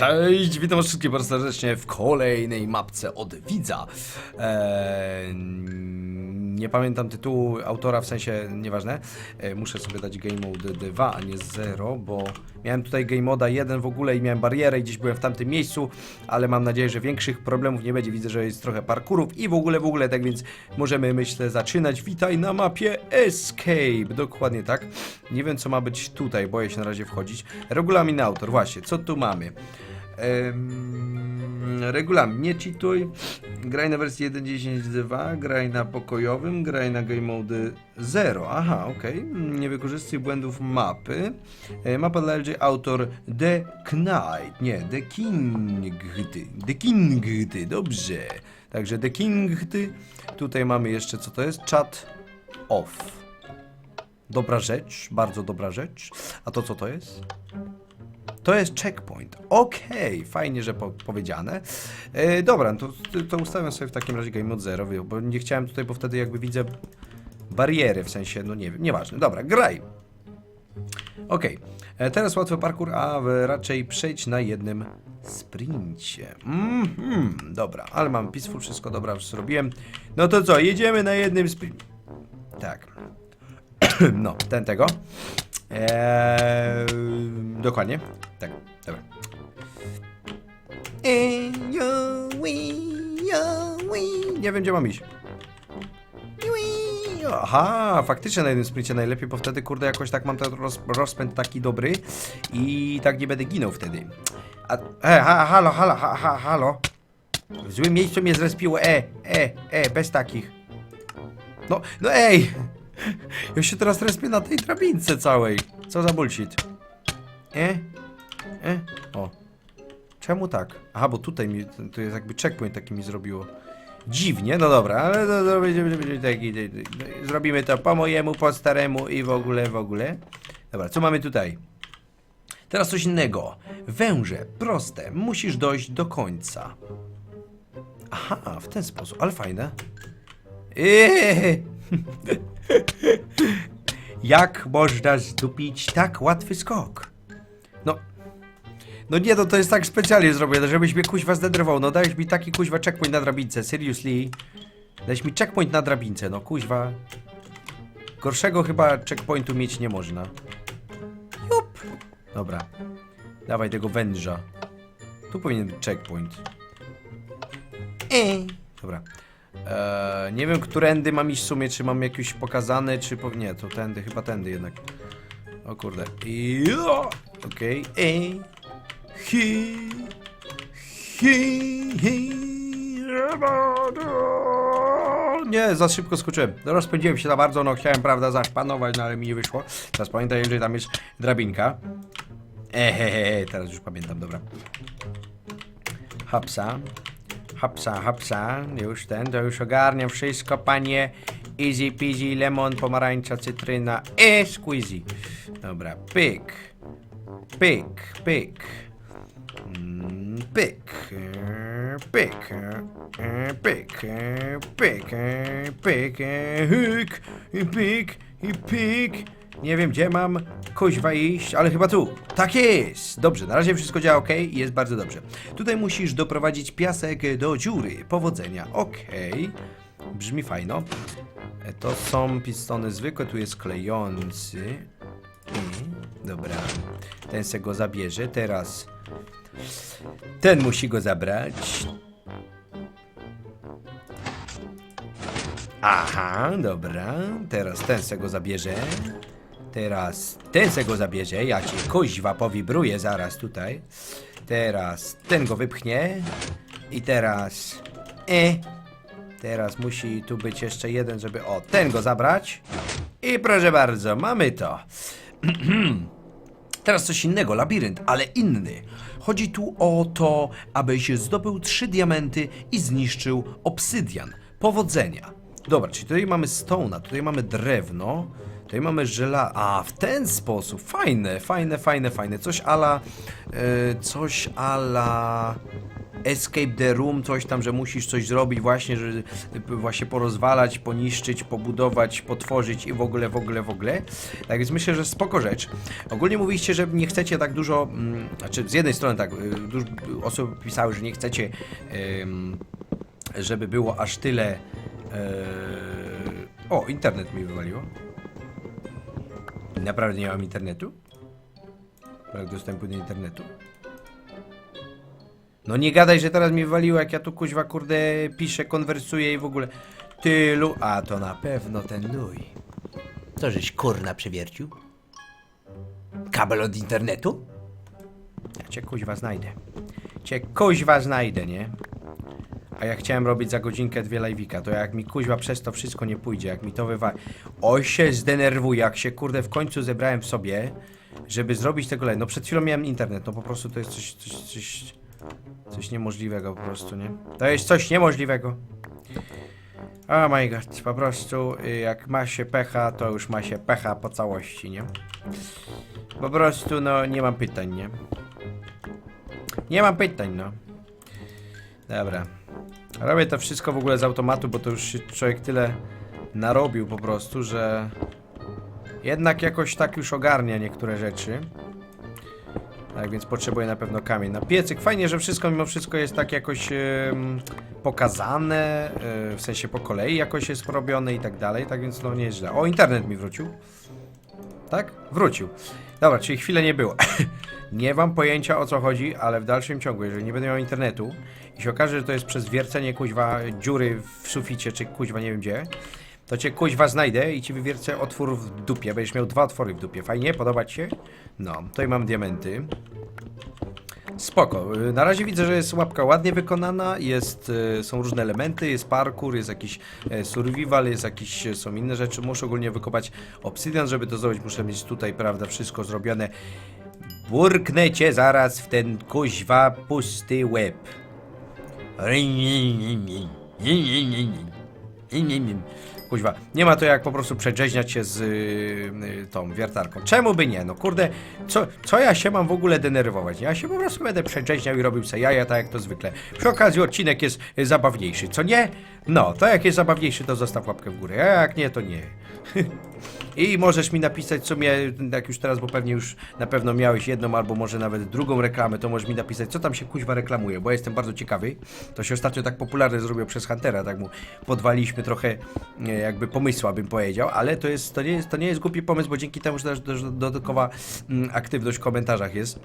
Cześć, witam was wszystkich bardzo serdecznie w kolejnej mapce od widza. Eee, nie pamiętam tytułu autora, w sensie nieważne. Eee, muszę sobie dać Game Mode 2, a nie 0, bo miałem tutaj Game Moda 1 w ogóle i miałem barierę i gdzieś byłem w tamtym miejscu, ale mam nadzieję, że większych problemów nie będzie. Widzę, że jest trochę parkurów i w ogóle, w ogóle, tak więc możemy, myślę, zaczynać. Witaj na mapie Escape, dokładnie tak. Nie wiem, co ma być tutaj, boję się na razie wchodzić. Regulamin autor, właśnie, co tu mamy? Regulamin, nie cheatuj. Graj na wersji 1.10.2, graj na pokojowym, graj na game mode 0. Aha, okej. Nie wykorzystuj błędów mapy. E, mapa dla LG, autor The Knight. Nie, The Kingty. The Kingty, dobrze. Także The Kingty. Tutaj mamy jeszcze, co to jest? Chat off. Dobra rzecz, bardzo dobra rzecz. A to co to jest? To jest checkpoint. Okej, fajnie, że po powiedziane. E, dobra, to, to ustawiam sobie w takim razie game mode 0, bo nie chciałem tutaj, bo wtedy jakby widzę bariery, w sensie, no nie wiem, nieważne. Dobra, graj. Okej, e, teraz łatwy parkour, a raczej przejdź na jednym sprincie. Mhm, dobra, ale mam peaceful, wszystko dobra, już zrobiłem. No to co, jedziemy na jednym sprincie. Tak. no, ten tego. Eee, dokładnie. Tak, dobra. Nie wiem, gdzie mam iść. Aha, faktycznie na jednym sprincie najlepiej, bo wtedy, kurde, jakoś tak mam ten roz, rozpęd taki dobry i tak nie będę ginął wtedy. A, e, ha, halo, halo, ha, ha, halo. W złym miejscu mnie zrespiło, e, e, e, bez takich. No, no ej! Ja się teraz respię na tej drabince całej. Co za bullshit. E? E? O. Czemu tak? Aha, bo tutaj mi, to jest jakby checkpoint taki mi zrobiło. Dziwnie, no dobra, ale to, zrobimy to po mojemu, po staremu i w ogóle, w ogóle. Dobra, co mamy tutaj? Teraz coś innego. Węże, proste, musisz dojść do końca. Aha, w ten sposób, ale fajne. Eee! Jak można zdupić tak łatwy skok? No. No nie, no to jest tak specjalnie zrobione, żebyś mnie kuźwa zdenerwował. No dajesz mi taki kuźwa checkpoint na drabince, seriously. Dajesz mi checkpoint na drabince, no kuźwa. Gorszego chyba checkpointu mieć nie można. Jup. Dobra. Dawaj tego węża. Tu powinien być checkpoint. Dobra. Eee, nie wiem, którędy mam iść w sumie, czy mam jakiś pokazany, czy... Po... Nie, to tędy, chyba tędy jednak. O kurde. Okej. Ej. Hi. Hi. Hi. Nie, za szybko skoczyłem. Rozpędziłem się za bardzo, no chciałem, prawda, zaszpanować, no ale mi nie wyszło. Teraz pamiętaj, że tam jest drabinka. Ehehe, teraz już pamiętam, dobra. Hapsa. Hapsa, hapsa, już ten, to już ogarniam wszystko, panie. Easy peasy, lemon, pomarańcza, cytryna, e, squeezy. Dobra, pyk. Pyk, pyk. Mm, Pyk, e, pyk, e, pyk, e, pyk, e, pyk, e, pyk, i pyk. Nie wiem, gdzie mam kuźwa iść, ale chyba tu. Tak jest! Dobrze, na razie wszystko działa ok jest bardzo dobrze. Tutaj musisz doprowadzić piasek do dziury. Powodzenia. Ok. Brzmi fajno. E, To są pistony zwykłe, tu jest klejący. I, dobra. Ten se go zabierze. Teraz ten musi go zabrać. Aha, dobra. Teraz ten se go zabierze. Teraz ten se go zabierze. Ja cię kuźwa powibruję zaraz tutaj. Teraz ten go wypchnie. I teraz... E. Teraz musi tu być jeszcze jeden, żeby... O, ten go zabrać. I proszę bardzo, mamy to. Teraz coś innego, labirynt, ale inny. Chodzi tu o to, abyś zdobył trzy diamenty i zniszczył obsydian. Powodzenia. Dobra, czyli tutaj mamy stone'a, tutaj mamy drewno, tutaj mamy żela... A, w ten sposób. Fajne, fajne, fajne, fajne. Coś ala... e, coś ala... escape the room, coś tam, że musisz coś zrobić właśnie, że y, właśnie porozwalać, poniszczyć, pobudować, potworzyć i w ogóle, w ogóle, w ogóle. Tak więc myślę, że spoko rzecz. Ogólnie mówiliście, że nie chcecie tak dużo, mm, znaczy z jednej strony tak, y, dużo osób pisały, że nie chcecie, żeby było aż tyle... O, internet mi wywaliło. Naprawdę nie mam internetu? Brak dostępu do internetu? No nie gadaj, że teraz mi wywaliło, jak ja tu kuźwa kurde piszę, konwersuję i w ogóle. Tylu. A to na pewno ten luj. To żeś kurna przewiercił? Kabel od internetu? Ja cię kuźwa znajdę. Cię kuźwa znajdę, nie? A ja chciałem robić za godzinkę dwie live'ika, to jak mi kuźwa przez to wszystko nie pójdzie, jak mi to wywali... Oj się zdenerwuję, jak się kurde w końcu zebrałem w sobie, żeby zrobić tego live. No przed chwilą miałem internet, no po prostu to jest coś, coś, coś, coś niemożliwego po prostu, nie? To jest coś niemożliwego. Oh my god, po prostu y, jak ma się pecha, to już ma się pecha po całości, nie? Po prostu, no, nie mam pytań, nie? Nie mam pytań, no. Dobra. Robię to wszystko w ogóle z automatu, bo to już się człowiek tyle narobił po prostu, że jednak jakoś tak już ogarnia niektóre rzeczy. Tak więc potrzebuję na pewno kamień na piecyk. Fajnie, że wszystko mimo wszystko jest tak jakoś em, pokazane, e, w sensie po kolei jakoś jest robione i tak dalej, tak więc no nie jest źle. O, internet mi wrócił. Tak? Wrócił. Dobra, czyli chwilę nie było. nie mam pojęcia o co chodzi, ale w dalszym ciągu, jeżeli nie będę miał internetu i się okaże, że to jest przez wiercenie kuźwa dziury w suficie, czy kuźwa nie wiem gdzie, to cię kuźwa znajdę i ci wywiercę otwór w dupie. Będziesz miał dwa otwory w dupie. Fajnie? Podoba ci się? No, tutaj mam diamenty. Spoko. Y, Na razie widzę, że jest łapka ładnie wykonana, jest, y, są różne elementy, jest parkour, jest jakiś e, survival, jest jakiś, e, są inne rzeczy. Muszę ogólnie wykopać obsydian, żeby to zrobić. Muszę mieć tutaj, prawda, wszystko zrobione. Burknę cię zaraz w ten kuźwa pusty łeb. Kuźwa, nie ma to jak po prostu przedrzeźniać się z y, y, tą wiertarką. Czemu by nie? No kurde, co, co ja się mam w ogóle denerwować? Ja się po prostu będę przedrzeźniał i robił se jaja, tak jak to zwykle. Przy okazji odcinek jest y, zabawniejszy, co nie? No, to jak jest zabawniejszy, to zostaw łapkę w górę, a jak nie, to nie. I możesz mi napisać w sumie, jak już teraz, bo pewnie już na pewno miałeś jedną albo może nawet drugą reklamę, to możesz mi napisać, co tam się kuźwa reklamuje, bo ja jestem bardzo ciekawy. To się ostatnio tak popularne zrobiło przez Huntera, tak mu podwaliśmy trochę e, jakby pomysła, bym powiedział, ale to jest, to nie jest, to nie jest głupi pomysł, bo dzięki temu, że też, też dodatkowa mm, aktywność w komentarzach jest.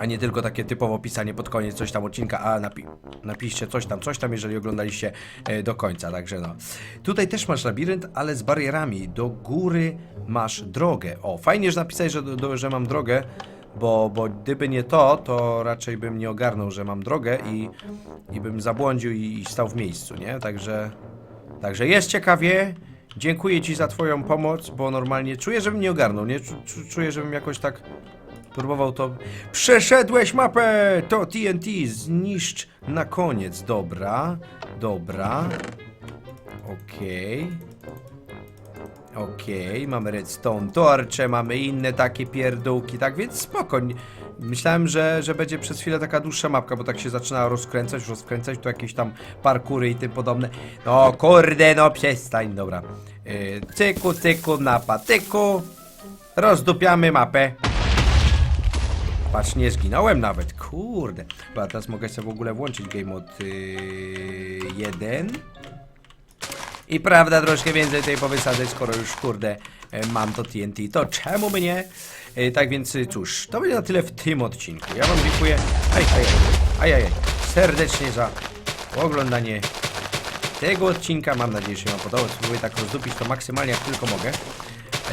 A nie tylko takie typowo pisanie pod koniec coś tam odcinka, a napi napiszcie coś tam, coś tam, jeżeli oglądaliście e, do końca, także no. Tutaj też masz labirynt, ale z barierami. Do góry masz drogę. O, fajnie, że napisałeś, że, do, że mam drogę, bo, bo gdyby nie to, to raczej bym nie ogarnął, że mam drogę i, i bym zabłądził i, i stał w miejscu, nie? Także, także jest ciekawie. Dziękuję Ci za Twoją pomoc, bo normalnie czuję, żebym nie ogarnął, nie? Czu- czu- Czuję, żebym jakoś tak Próbował to. Przeszedłeś mapę! To TNT. Zniszcz na koniec. Dobra. Dobra. Okej. Okej, mamy redstone torcze, mamy inne takie pierdółki, tak więc spokojnie. Myślałem, że, że będzie przez chwilę taka dłuższa mapka, bo tak się zaczyna rozkręcać, rozkręcać, tu jakieś tam parkury i tym podobne. No kurde, no przestań, dobra. Yy, cyku, cyku, na patyku. Rozdupiamy mapę. Patrz, nie zginąłem nawet, kurde. Chyba teraz mogę sobie w ogóle włączyć game mode 1. I prawda, troszkę więcej tej powysadzać, skoro już, kurde, e, mam to TNT, to czemu by nie? E, Tak więc, y, cóż, to będzie na tyle w tym odcinku. Ja wam dziękuję, aj, aj, aj, aj, aj, serdecznie za oglądanie tego odcinka. Mam nadzieję, że się wam. Spróbuję tak rozdupić to maksymalnie jak tylko mogę.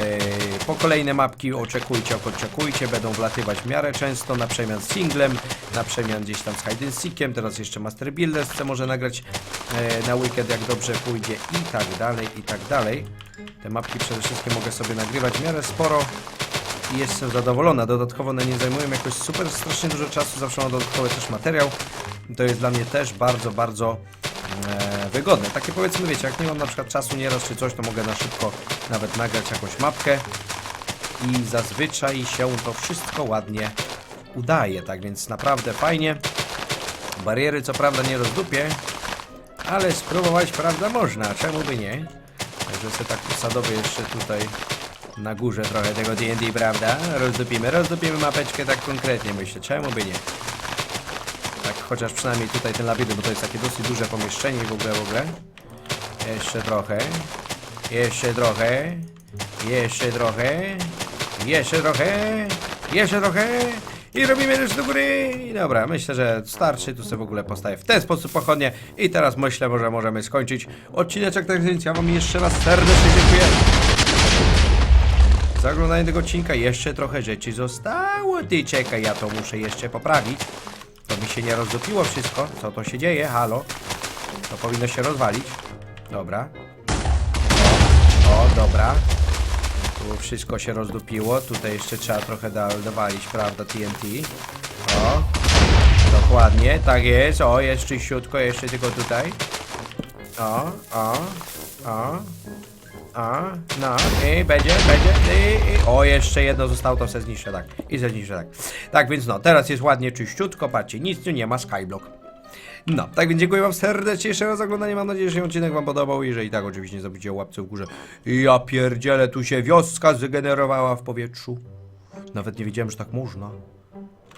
Eee, Po kolejne mapki oczekujcie, oczekujcie, będą wlatywać w miarę często, na przemian z singlem, na przemian gdzieś tam z hide seekiem, teraz jeszcze Master Builders chcę może nagrać e, na weekend, jak dobrze pójdzie i tak dalej, i tak dalej. Te mapki przede wszystkim mogę sobie nagrywać w miarę sporo i jestem zadowolona. Dodatkowo one nie zajmują jakoś super strasznie dużo czasu, zawsze mam dodatkowy też materiał. To jest dla mnie też bardzo, bardzo e, wygodne. Takie powiedzmy, wiecie, jak nie mam na przykład czasu nieraz czy coś, to mogę na szybko nawet nagrać jakąś mapkę i zazwyczaj się to wszystko ładnie udaje, tak więc naprawdę fajnie. Bariery co prawda nie rozdupię, ale spróbować prawda można, czemu by nie? Także sobie tak posadowy jeszcze tutaj na górze trochę tego D&D, prawda? Rozdupimy, rozdupimy mapeczkę tak konkretnie myślę, czemu by nie? Chociaż przynajmniej tutaj ten labirynt, bo to jest takie dosyć duże pomieszczenie w ogóle, w ogóle. Jeszcze trochę. Jeszcze trochę. Jeszcze trochę. Jeszcze trochę. Jeszcze trochę. I robimy już do góry. I Dobra, myślę, że starczy. Tu sobie w ogóle postawię w ten sposób pochodnie. I teraz myślę, że możemy skończyć odcineczek. Tak więc ja wam jeszcze raz serdecznie dziękuję za oglądanie tego odcinka. Jeszcze trochę rzeczy zostało. Ty czekaj, ja to muszę jeszcze poprawić. Się nie rozdupiło wszystko. Co to się dzieje? Halo? To powinno się rozwalić. Dobra. O, dobra. Tu wszystko się rozdupiło. Tutaj jeszcze trzeba trochę da dowalić, prawda, TNT. O. Dokładnie, tak jest. O, jest czyściutko, jeszcze tylko tutaj. O, o, o. A, no, i będzie, będzie, i, i. O, jeszcze jedno zostało, to se zniszczę, tak. I se zniszczę, tak. Tak więc no, teraz jest ładnie czyściutko, patrzcie, nic tu nie ma, skyblock. No, tak więc dziękuję wam serdecznie jeszcze raz za oglądanie, mam nadzieję, że się odcinek wam podobał, jeżeli tak, oczywiście nie zabijcie łapce w górze. Ja pierdzielę, tu się wioska zgenerowała w powietrzu. Nawet nie wiedziałem, że tak można.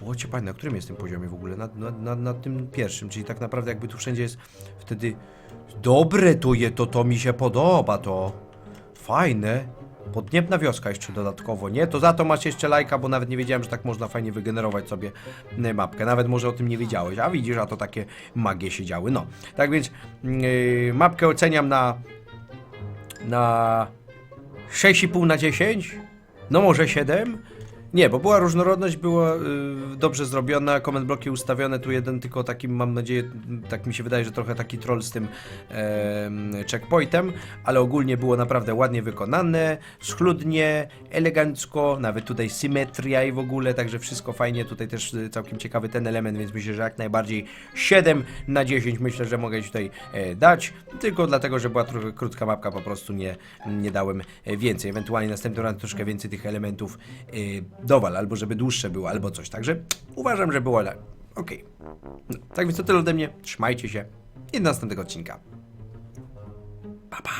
Łocie panie, na którym jest tym poziomie w ogóle? Na, na, na, na tym pierwszym, czyli tak naprawdę jakby tu wszędzie jest wtedy... Dobre to je, to, to mi się podoba, to... Fajne. Podniebna wioska jeszcze dodatkowo, nie? To za to masz jeszcze lajka, bo nawet nie wiedziałem, że tak można fajnie wygenerować sobie y, mapkę. Nawet może o tym nie wiedziałeś, a widzisz, a to takie magie się działy. No, tak więc yy, mapkę oceniam na na 6,5 na 10? No może 7? Nie, bo była różnorodność, była y, dobrze zrobiona, comment bloki ustawione, tu jeden tylko taki, mam nadzieję, tak mi się wydaje, że trochę taki troll z tym em, checkpointem, ale ogólnie było naprawdę ładnie wykonane, schludnie, elegancko, nawet tutaj symetria i w ogóle, także wszystko fajnie, tutaj też y, całkiem ciekawy ten element, więc myślę, że jak najbardziej 7 na 10 myślę, że mogę tutaj e, dać, tylko dlatego, że była trochę krótka mapka, po prostu nie, nie dałem e, więcej, ewentualnie następnym razem troszkę więcej tych elementów e, dowal, albo żeby dłuższe było, albo coś, także uważam, że było, okej. No, tak więc to tyle ode mnie, trzymajcie się i do następnego odcinka. Pa, pa.